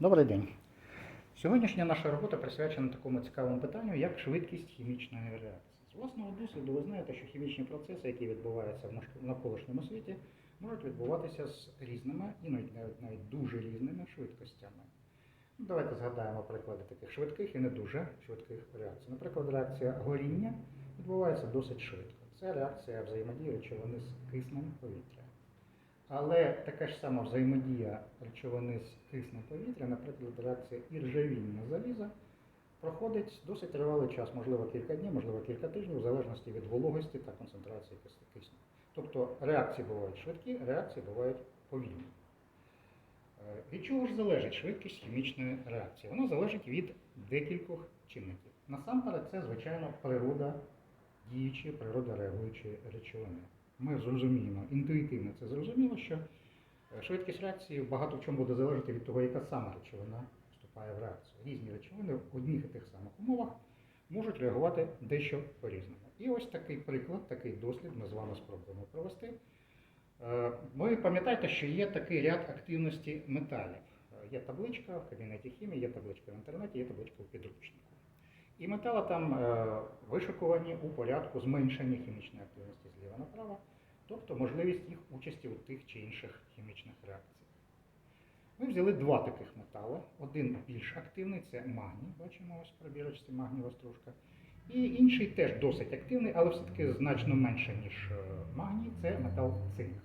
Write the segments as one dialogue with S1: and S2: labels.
S1: Добрий день. Сьогоднішня наша робота присвячена такому цікавому питанню, як швидкість хімічної реакції. З власного досвіду ви знаєте, що хімічні процеси, які відбуваються в навколишньому світі, можуть відбуватися з різними, іноді навіть, навіть дуже різними швидкостями. Ну, Давайте згадаємо приклади таких швидких і не дуже швидких реакцій. Наприклад, реакція горіння відбувається досить швидко. Це реакція взаємодії речовини з киснем повітря. Але така ж сама взаємодія речовини з киснем повітря, наприклад, реакція іржавіння заліза, проходить досить тривалий час, можливо кілька днів, можливо кілька тижнів, в залежності від вологості та концентрації кисню. Тобто реакції бувають швидкі, реакції бувають повільні. Е, Від чого ж залежить швидкість хімічної реакції? Вона залежить від декількох чинників. Насамперед, це, звичайно, природа діючої, природа реагуючої речовини. Ми зрозуміємо, інтуїтивно це зрозуміло, що е, швидкість реакції багато в чому буде залежати від того, яка сама речовина вступає в реакцію. Різні речовини в одних і тих самих умовах можуть реагувати дещо по-різному. І ось такий приклад, такий дослід ми з вами спробуємо провести. Е, Ви пам'ятаєте, що є такий ряд активності металів. Е, Є табличка в кабінеті хімії, є табличка в інтернеті, є табличка в підручнику. І метали там е, вишикувані у порядку зменшення хімічної активності зліва направо, тобто можливість їх участі у тих чи інших хімічних реакціях. Ми взяли два таких метали. Один більш активний це магній, бачимо ось в пробірочці магнієва стружка. І інший теж досить активний, але все-таки значно менше, ніж е, магній, це метал цинк.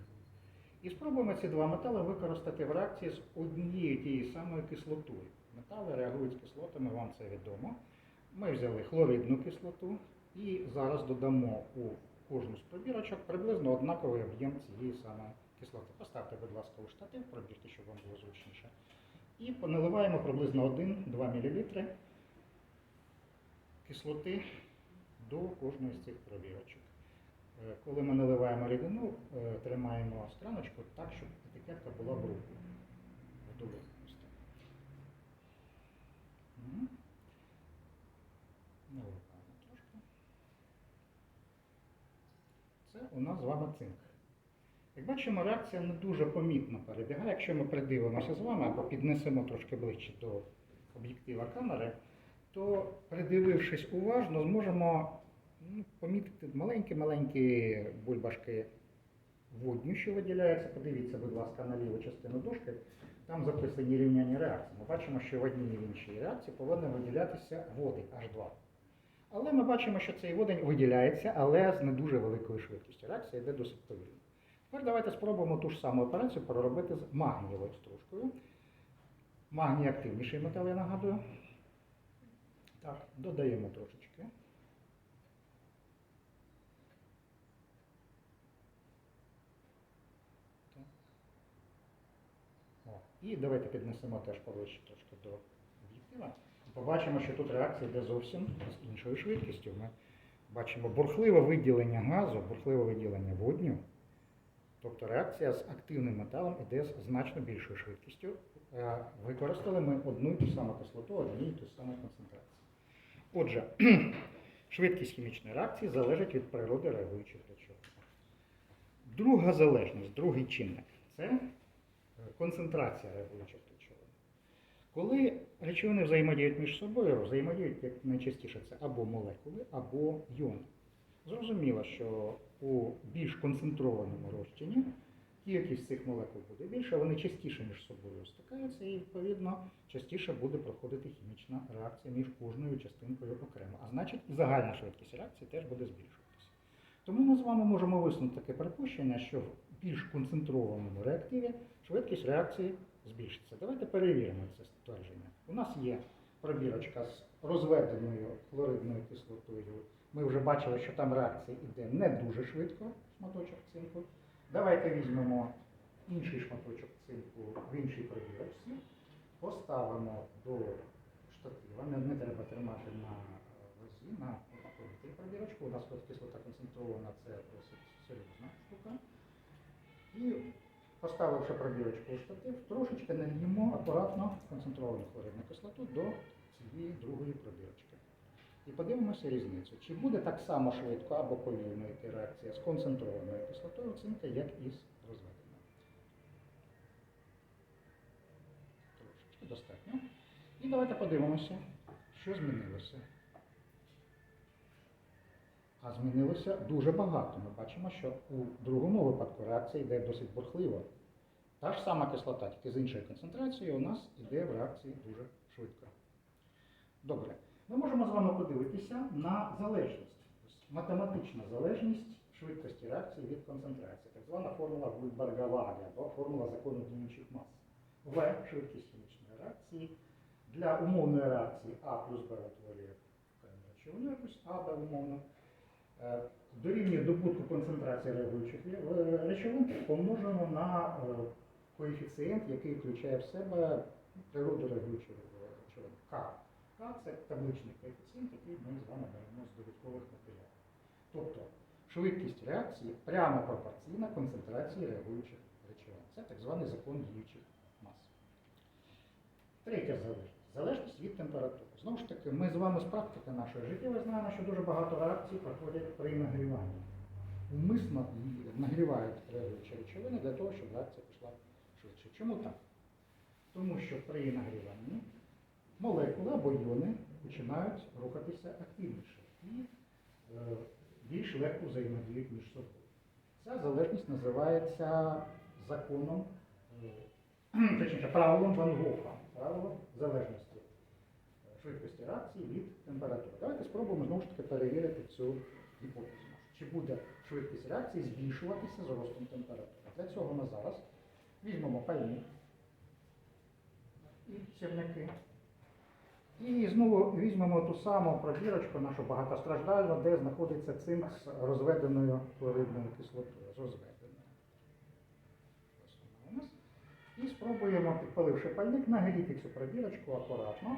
S1: І спробуємо ці два метали використати в реакції з однією тією самою кислотою. Метали реагують з кислотами, вам це відомо. Ми взяли хлоридну кислоту і зараз додамо у кожну з пробірочок приблизно однаковий об'єм цієї самої кислоти. Поставте, будь ласка, у штатив, пробірте, щоб вам було зручніше. І поналиваємо приблизно 1-2 мл кислоти до кожної з цих пробірочок. Е, Коли ми наливаємо рідину, е, тримаємо скляночку так, щоб етикетка була в руку. Готовий. Ось так. Мгм. Наливаємо трошки. Це у нас з вами цинк. Як бачимо, реакція не дуже помітно перебігає. Якщо ми придивимося з вами або піднесемо трошки ближче до об'єктива камери, то придивившись уважно, зможемо ну, помітити маленькі-маленькі бульбашки водню, що виділяється. Подивіться, будь ласка, на ліву частину дошки. Там записані рівняння реакцій. Ми бачимо, що в одній і в іншій реакції повинен виділятися водень H2. Але ми бачимо, що цей водень виділяється, але з не дуже великою швидкістю. Реакція йде досить повільно. Тепер давайте спробуємо ту ж саму операцію проробити з магнієвою стружкою. Магній активніший метал, я нагадую. Так, додаємо трошечки. Так. О, І давайте піднесемо теж поближче трошки до об'єктива. Побачимо, що тут реакція йде зовсім з іншою швидкістю. Ми бачимо бурхливе виділення газу, бурхливе виділення водню. Тобто реакція з активним металом йде з значно більшою швидкістю. Е, Використали ми одну і ту саму кислоту, одній і ту саму концентрацію. Отже, швидкість хімічної реакції залежить від природи реагуючих речовин. Друга залежність, другий чинник це е, концентрація реагуючих речовин. Коли речовини взаємодіють між собою, взаємодіють як найчастіше це або молекули, або йони. Зрозуміло, що у більш концентрованому розчині кількість цих молекул буде більше, вони частіше між собою стикаються і, відповідно, частіше буде проходити хімічна реакція між кожною частинкою окремо. А значить, і загальна швидкість реакції теж буде збільшуватися. Тому ми з вами можемо висунути таке припущення, що в більш концентрованому реактиві швидкість реакції збільшиться. Давайте перевіримо це ствердження. У нас є пробірочка з розведеною хлоридною кислотою. Ми вже бачили, що там реакція йде не дуже швидко, шматочок цинку. Давайте візьмемо інший шматочок цинку в іншій пробірочці, поставимо до штатива, не, не треба тримати на вазі, на повітрі пробірочку. У нас тут кислота концентрована, це досить. І поставивши пробірочку у штатив, трошечки нальємо акуратно концентровану хлоридну кислоту до цієї другої пробірочки. І подивимося різницю. Чи буде так само швидко або повільно йти реакція з концентрованою кислотою цинка, як і з розведеною. Трошечки достатньо. І давайте подивимося, що змінилося. А змінилося дуже багато. Ми бачимо, що у другому випадку реакція йде досить бурхливо. Та ж сама кислота, тільки з іншою концентрацією, у нас йде в реакції дуже швидко. Добре. Ми можемо з вами подивитися на залежність. Математична залежність швидкості реакції від концентрації, так звана формула Гульберга-Лаге або формула закону діючих мас. В швидкість хімічної реакції. Для умовної реакції А плюс Б утворює речовину якусь А, Б умовно. Е, Дорівнює добутку концентрації реагуючих е, речовин помножено на е, коефіцієнт, який включає в себе природу реагуючих речовин. К. К це табличний коефіцієнт, який ми з вами беремо з довідкових матеріалів. Тобто швидкість реакції прямо пропорційна концентрації реагуючих речовин. Це так званий закон діючих мас. Третя залежність. Залежність від температури. Знову ж таки, ми з вами з практики нашої життєвої знаємо, що дуже багато реакцій проходять при нагріванні. Умисно нагрівають реагуючі речовини для того, щоб реакція пішла швидше. Чому так? Тому що при нагріванні молекули або іони починають рухатися активніше і е, більш легко взаємодіють між собою. Ця залежність називається законом, е, точніше, правилом Ван Гофа, правилом залежності е, швидкості реакції від температури. Давайте спробуємо знову ж таки перевірити цю гіпотезу. Чи буде швидкість реакції збільшуватися з ростом температури. Для цього ми зараз візьмемо пальник і сірники. І знову візьмемо ту саму пробірочку нашу багатостраждальну, де знаходиться цинк з розведеною хлоридною кислотою. З розведеною. І спробуємо, підпаливши пальник, нагріти цю пробірочку акуратно.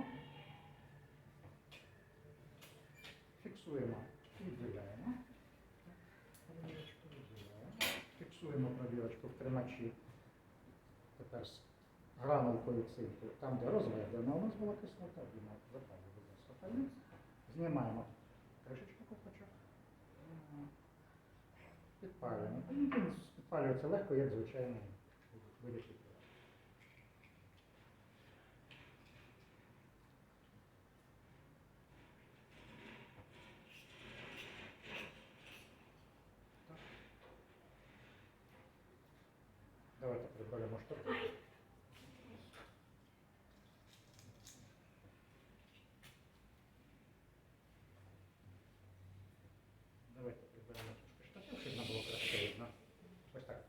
S1: Фіксуємо і відділяємо. Фіксуємо пробірочку в тримачі. Тепер з гранулкою цинку, там, де розведена у нас була кислота, вона запалює будь. Знімаємо кришечку копачок. Підпалюємо. Він підпалюється легко, як звичайний вирішити. Давайте Давайте приберемо трошки штатив, щоб нам було краще. Ось так.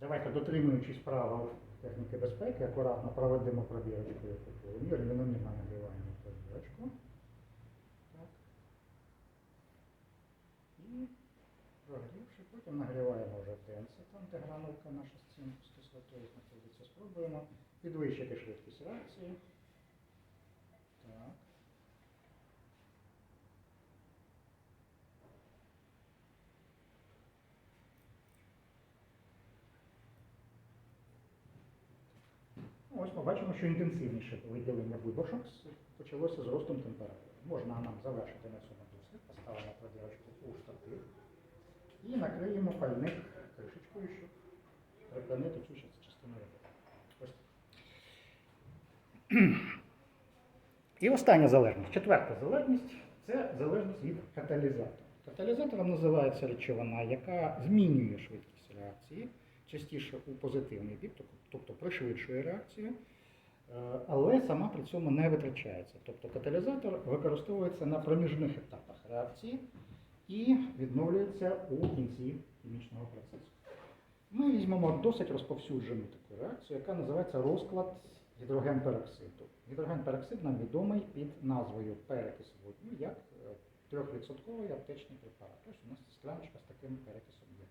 S1: Давайте, дотримуючись правил техніки безпеки, акуратно проведемо пробірочку, яку повинні, рівномірно нагріваємо пробірочку. І прогрівши, потім нагріваємо вже тенси, там, де гранулка наша цим з кислотою знаходиться. Спробуємо підвищити швидкість реакції. Так. Ну, Ось ми бачимо, що інтенсивніше виділення з- почалося з ростом температури. Можна нам завершити на цьому дослід, поставимо пробірочку у штатив і накриємо пальник кришечкою, щоб припинити цю частину так. І остання залежність, четверта залежність це залежність від каталізатора. Каталізатором називається речовина, яка змінює швидкість реакції, частіше у позитивний бік, тобто- тобто пришвидшує реакцію, е, але сама при цьому не витрачається. Тобто каталізатор використовується на проміжних етапах реакції і відновлюється у кінці хімічного процесу. Ми візьмемо досить розповсюджену таку реакцію, яка називається розклад гідрогенпероксиду. Гідрогенпероксид нам відомий під назвою перекис водню як е, трьохвідсотковий аптечний препарат. Ось у нас скляночка з таким перекисом є.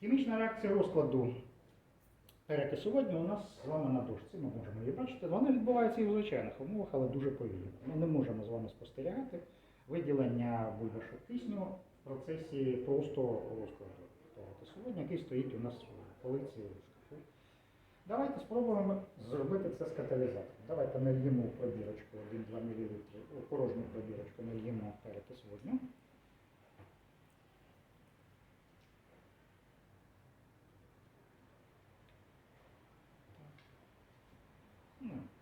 S1: Хімічна реакція розкладу перекису водню у нас з вами на дошці, ми можемо її бачити. Вона відбувається і в звичайних умовах, але дуже повільно. Ми не можемо з вами спостерігати виділення бульбашок кисню в процесі просто розкладу водню, який стоїть у нас в полиці. Давайте спробуємо зробити це з каталізатором. Давайте нальємо пробірочку 1-2 мл, порожню пробірочку нальємо перекис водню.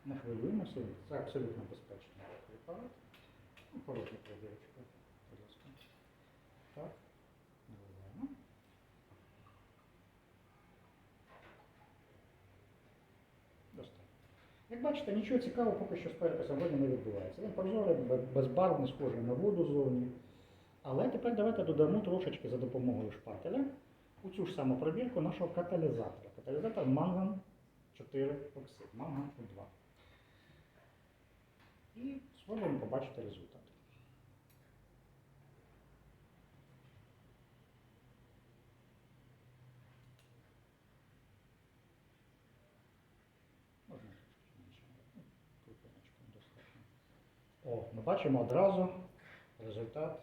S1: Не хвилюємося, це абсолютно безпечний препарат. Ну, Коротка перевірочка, будь ласка. Так, наливаємо. Достатньо. Як бачите, нічого цікавого поки що з переписом воді не відбувається. Він прозорий, бе- безбарвний, схожий на воду зовні. Але тепер давайте додамо трошечки за допомогою шпателя у цю ж саму пробірку нашого каталізатора. Каталізатор манган 4 оксид, манган 2. І спробуємо побачити результат. Можна трошки менше. Ну, крупиночку достатньо. О, ми бачимо одразу результат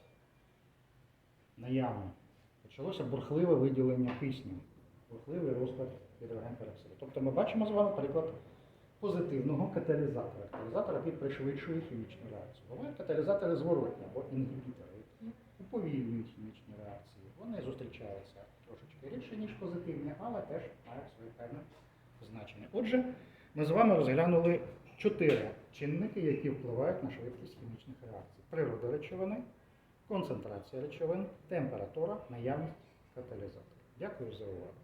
S1: наявний. Почалося бурхливе виділення кисню, бурхливий розклад гідрогенпероксиду. Тобто ми бачимо з вами приклад позитивного каталізатора. Каталізатора, який пришвидшує хімічну реакцію. Бувають каталізатори зворотні або інгібітори, які уповільнюють хімічні реакції. Вони зустрічаються трошечки рідше, ніж позитивні, але теж мають своє певне значення. Отже, ми з вами розглянули чотири чинники, які впливають на швидкість хімічних реакцій. Природа речовини, концентрація речовин, температура, наявність каталізаторів. Дякую за увагу.